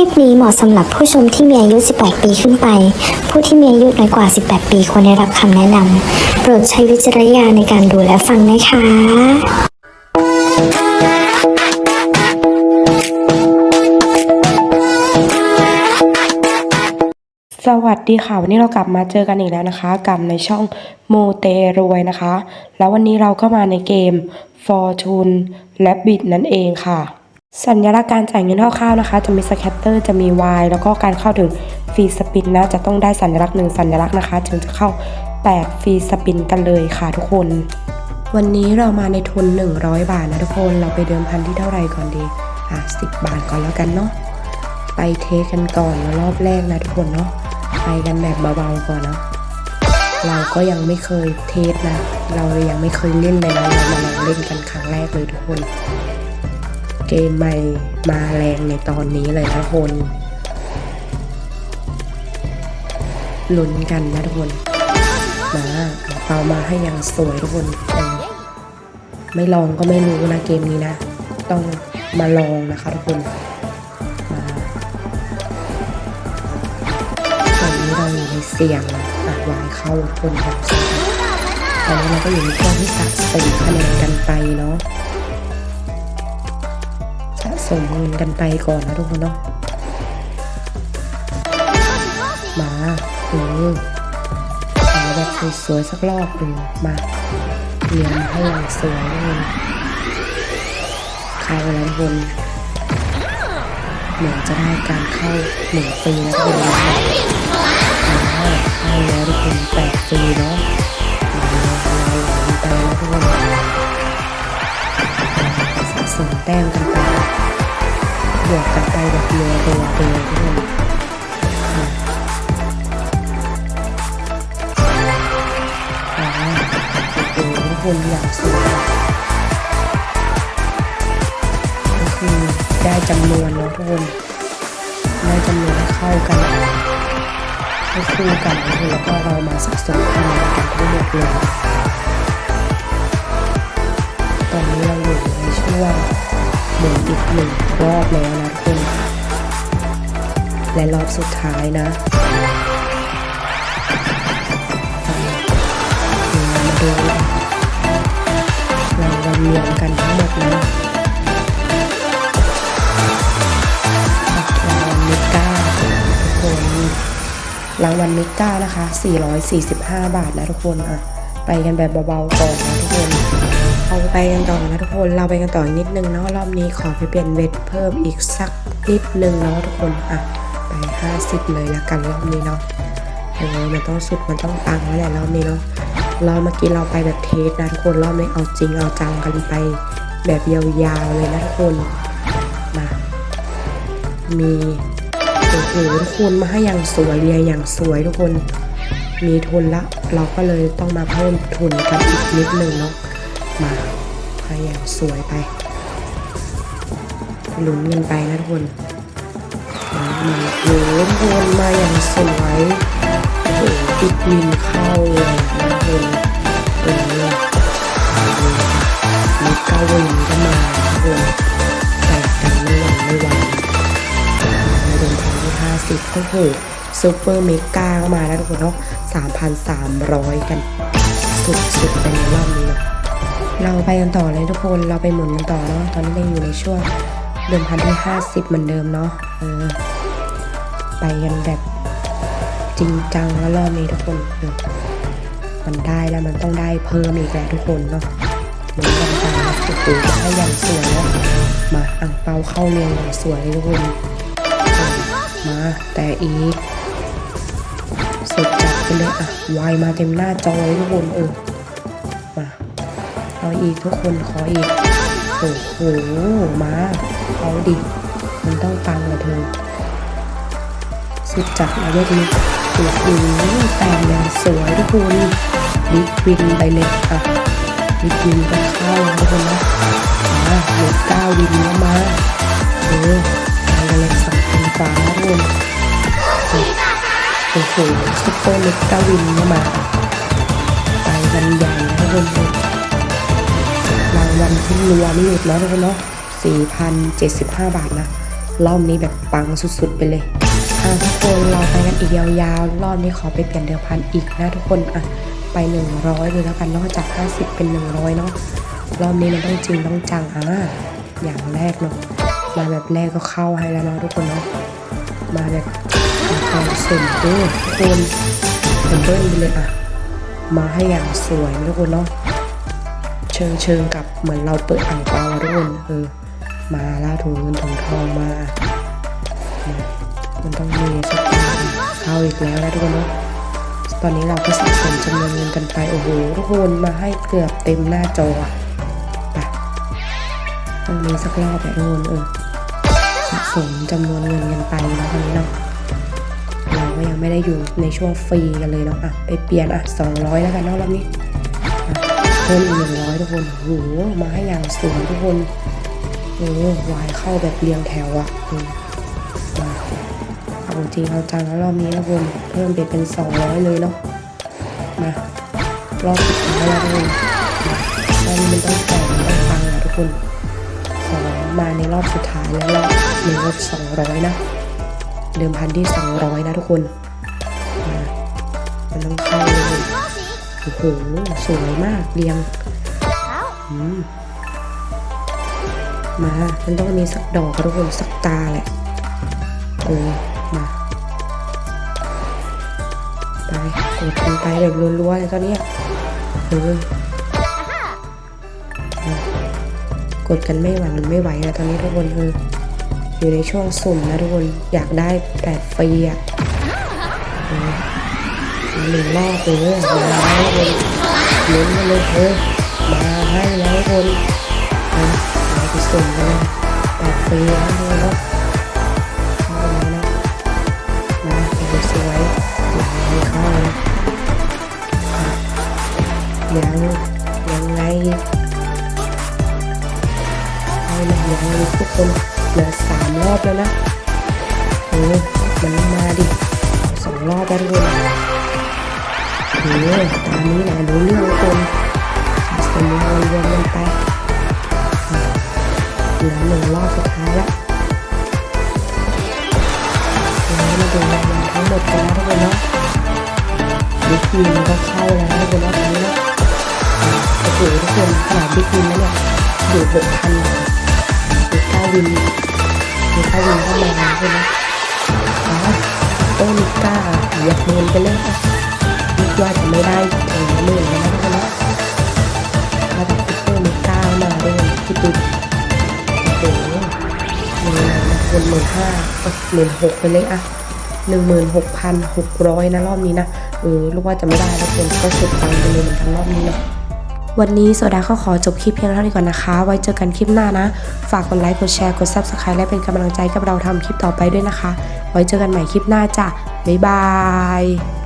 ลิปนี้เหมาะสำหรับผู้ชมที่มีอายุ 18 ปีขึ้นไป ผู้ที่มีอายุน้อยกว่า 18 ปีควรได้รับคำแนะนำ โปรดใช้วิจารณญาณในการดูและฟังนะคะสวัสดีค่ะ วันนี้เรากลับมาเจอกันอีกแล้วนะคะ กับในช่องโมเตรวยนะคะ แล้ววันนี้เราก็มาในเกม Fortune และบิดนั่นเองค่ะ สัญลักษณ์การจ่ายเงินคร่าวๆนะคะ จะมีสแคตเตอร์จะมี Y แล้วก็การเข้าถึงฟรีสปินนะจะต้องได้สัญลักษณ์หนึ่งสัญลักษณ์นะคะจึงจะเข้า8ฟรีสปินกันเลยค่ะทุกคน วันนี้เรามาในทุน 100 บาทนะทุกคนเราไปเดิมพันที่เท่าไหร่ก่อนดีอะ10บาทก่อนแล้วกันเนาะไปเทสกันก่อนรอบแรกนะทุกคนเนาะไปกันแบบเบาๆก่อนเนาะเราก็ยังไม่เคยเทสนะ เรายังไม่เคยเล่นเลยนะเรามาลองเล่นกันครั้งแรกเลยทุกคน เกมใหม่มาแรงในตอนนี้เลยนะทุกคนลุ้นกันนะทุกคน มาเอาเปามาให้อยังสวยทุกคน ไม่ลองก็ไม่รู้นะเกมนี้นะ ต้องมาลองนะคะทุกคนมาตอนนี้เราอยู่ในเสียงอัดวายเข้าคนแบบตอนนี้เราก็อยู่ในช่วงที่สะสมคะแนนกันไปเนาะ สะสมเงินกันไปก่อนนะทุกคนเนาะมาเออเอาแบบสวยๆสักรอบหนึ่งมาเรียนให้อย่างสวยเลยเข้าแล้วทุกคนเหมือนจะได้การเข้าหนึ่งฟรีนะทุกคนนะอ่าเข้าแล้วทุกคนแปดฟรีเนาะมาเราหวังไปแล้วทุกคนสะสมแต้มกัน ทุกคนอย่างสวยก็คือได้จำนวนนะทุกคนได้จำนวนเข้ากันให้คู่กันแล้วก็เรามาสะสมคะแนนกันทั้งหมดเลยตอนนี้เราอยู่ในช่วงหมุนอีกหนึ่งรอบแล้วนะทุกคนและรอบสุดท้ายนะเรามาดู รวันเรียงกันทั้งหมดนะรางวัลเมกาทุกคนรางวัลเมกานะคะ 445 บาทนะทุกคนอะไปกันแบบเบาๆก่อนนะทุกคนเอาไปกันต่อนะทุกคนเราไปกันต่อนิดนึงเนาะรอบนี้ขอไปเปลี่ยนเวทเพิ่มอีกสักนิดนึงเนาะทุกคนอะไป 50 เลยละกันรอบนี้เนาะเออมันต้องสุดมันต้องปังแล้วแหละรอบนี้เนาะ รอบเมื่อกี้เราไปแบบเทสนะทุกคนรอบนี้เอาจริงเอาจังกันไปแบบยาวๆเลยนะทุกคนมามีโอ้โหทุกคนมาให้อย่างสวยเรียอย่างสวยทุกคน มีทุนละเราก็เลยต้องมาเพิ่มทุนกันอีกนิดนึงเนาะมาให้อย่างสวยไปลุ้นกันไปนะทุกคนมามาโอ้โหทุกคนมาอย่างสวยโอ้โหปิดมินเข้าเลยนะ คนเออมีเก้าวินก็มาทุกคนแตกกันไม่หวั่นไม่ไหวในเดือนพันที่ห้าสิบก็คือซูเปอร์เมกาก็มาแล้วทุกคนเนาะสามพันสามร้อยกัน สุดๆไปในรอบนี้เนาะเราไปกันต่อเลยทุกคนเราไปหมุนกันต่อเนาะตอนนี้ยังอยู่ในช่วงเดือนพันที่ห้าสิบเหมือนเดิมเนาะเออไปกันแบบจริงจังแล้วรอบนี้ทุกคน มันได้แล้วมันต้องได้เพิ่มอีกแหละทุกคนเนาะหมุนกันไปนะโอ้โหให้อย่างสวยเนาะมาอ่างเปาเข้าเรียงองสวยทุกคนมาแต่อีกสุดจัดไปเลยอะวายมาเต็มหน้าจอเลยทุกคนเออมาเอาอีกทุกคนขออีกโอ้โหมาเอาดิมันต้องปังเลยเธอสุดจัดนะเวทีโอ้โหแต่งอย่างสวยทุกคน บิ๊กวินไปเลยอะบิ๊กวินก็เข้านะทุกคนนะมาเหลือเก้าวินแล้วมาเออไปกันเลยสองพันฟ้าทุกคนโอ้โหซุปเปอร์เล็กกาวินก็มาไปกันใหญ่นะทุกคนรางวัลที่รัวไม่หยุดแล้วทุกคนเนาะ4,075 บาทนะรอบนี้แบบปังสุดๆไปเลยอะทุกคนเราไปกันอีกยาวๆ รอบนี้ขอไปเปลี่ยนเดิมพันอีกนะทุกคนอะ ไป 100เลยแล้วกันเนอกจาก 50 เป็น 100 เนาะรอบนี้มันต้องจริงต้องจังอะอย่างแรกเนาะมาแบบแรกก็เข้าให้แล้วเนาะทุกคนเนาะมาแบบตอนสุ่มด้วยคนเบิ้ลไปเลยอะมาให้อย่างสวยนะทุกคนเนาะเชิงเชิงกับเหมือนเราเปิดอ่างเปาอะทุกคนเออมาแล้วถุงเงินถุงทองมามา มันต้องมีสักอย่างเข้าอีกแล้วนะทุกคนเนาะ ตอนนี้เราก็สะสมจำนวนเงินกันไปโอ้โหทุกคนมาให้เกือบเต็มหน้าจออะไปต้องมีสักรอบแหละทุกคนเออสะสมจำนวนเงินกันไปนะตอนนี้เนาะเราก็ยังไม่ได้อยู่ในช่วงฟรีกันเลยเนาะอะไปเปลี่ยนอะสองร้อยแล้วกันเนาะรอบนี้เพิ่มอีกหนึ่งร้อยทุกคนโอ้โหมาให้อย่างสูงทุกคนโอ้วายเข้าแบบเรียงแถวอะ เอาจริงเอาจังแล้วรอบนี้นะทุกคนเพิ่มไปเป็นสองร้อยเลยเนาะมารอบสุดท้ายแล้วทุกคนมารอบนี้มันต้องแต่งต้องฟังอะทุกคนขอมาในรอบสุดท้ายแล้วรอบหนึ่งรอบสองร้อยนะเดิมพันที่สองร้อยนะทุกคนมามันต้องเข้าเลยโอ้โหสวยมากเรียงมา มันต้องมีสักดอกทุกคนสักตาแหละเออ มาไปกดกันไปแบบรัวๆเลยตอนนี้เออกดกันไม่หวันไม่ไหวอะตอนนี้ทุกคนเอออยู่ในช่วงสุ่มนะทุกคนอยากได้แต่ฟรีอะหนึ่งรอบเลยมาให้เลยเน้นมาเลยเออมาให้แล้วคนนะไปส่งกันเลยแปดปีแล้วเลยเน สวยหลังให้เข้าเลยยังยังไงเอาหน่อยยังเลยทุกคนเหลือสามรอบแล้วนะเออมันมาดิสองรอบแล้วทุกคนโอ้ยตอนนี้นะรู้เรื่องทุกคน คนขนาดบิ๊กวินแล้วเนี่ยอยู่หกพันมีเก้าวินมีเก้าวินเข้ามาแล้วทุกคนเนาะอ๋อโอ้มิก้าเหยียบเงินไปเลยค่ะคิดว่าจะไม่ได้ถึงหมื่นแล้วนะทุกคนนะถ้าแบบคิปเปอร์มีก้ามาด้วยคิดดูโอ้โหหนึ่งนะคนหมื่นห้าหมื่นหกไปเลยอะหนึ่งหมื่นหกพันหกร้อยนะรอบนี้นะเออรู้ว่าจะไม่ได้แล้วคนก็สุดตังไปเลยเหมือนกันรอบนี้เนาะ วันนี้โซดาก็ขอจบคลิปเพียงเท่านี้ก่อนนะคะ ไว้เจอกันคลิปหน้านะ ฝากกดไลค์ กดแชร์ กด subscribe และเป็นกำลังใจกับเราทำคลิปต่อไปด้วยนะคะ ไว้เจอกันใหม่คลิปหน้าจ้ะ บ๊ายบาย